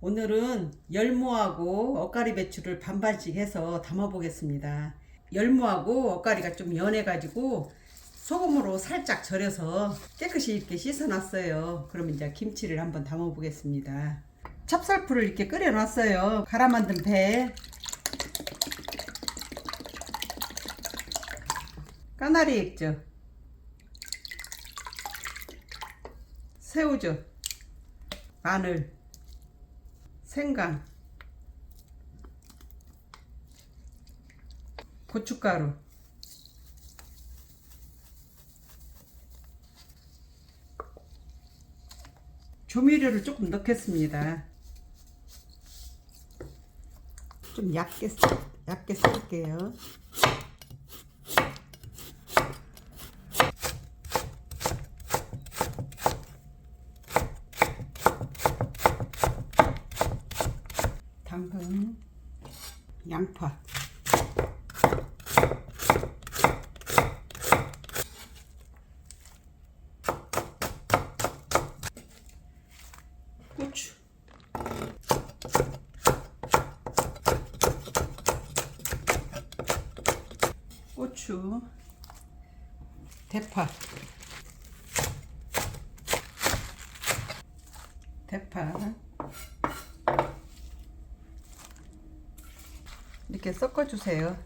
오늘은 열무하고 엇가리 배추를 반반씩 해서 담아 보겠습니다. 열무하고 엇가리가 좀 연해가지고 소금으로 살짝 절여서 깨끗이 이렇게 씻어놨어요. 그럼 이제 김치를 한번 담아 보겠습니다. 찹쌀풀을 이렇게 끓여놨어요. 갈아 만든 배. 까나리 액젓. 새우젓. 마늘. 생강. 고춧가루. 조미료를 조금 넣겠습니다. 좀 얇게 얇게 썰게요. 당근, 양파. 고추, 대파, 대파, 이렇게 섞어주세요.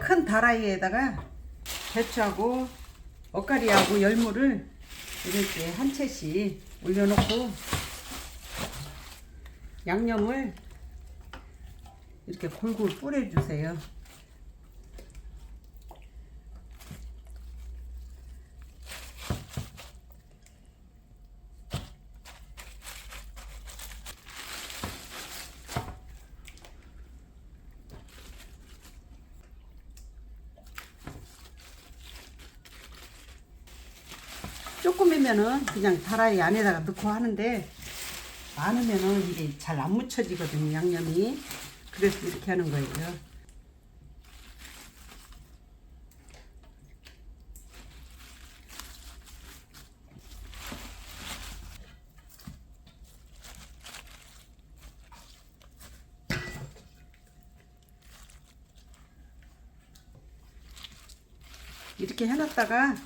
큰 다라이에다가 배추하고 엇가리하고 열무를 이렇게 한 채씩 올려놓고 양념을 이렇게 골고루 뿌려주세요. 조금이면은 그냥 다라이 안에다가 넣고 하는데 많으면은 이게 잘 안 묻혀지거든요 양념이. 그래서 이렇게 하는 거예요. 이렇게 해놨다가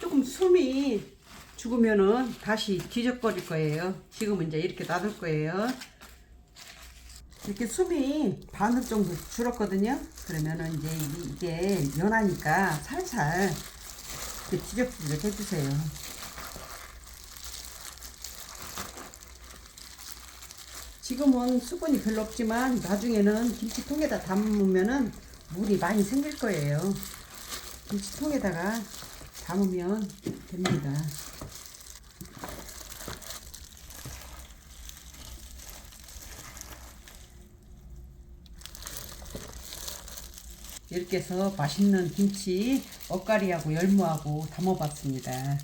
조금 숨이 죽으면은 다시 뒤적거릴 거예요. 지금은 이제 이렇게 놔둘 거예요. 이렇게 숨이 반을 정도 줄었거든요. 그러면은 이제 이게 연하니까 살살 뒤적뒤적 해주세요. 지금은 수분이 별로 없지만 나중에는 김치통에다 담으면은 물이 많이 생길 거예요. 김치통에다가 담으면 됩니다. 이렇게 해서 맛있는 김치 엇가리하고 열무하고 담아봤습니다.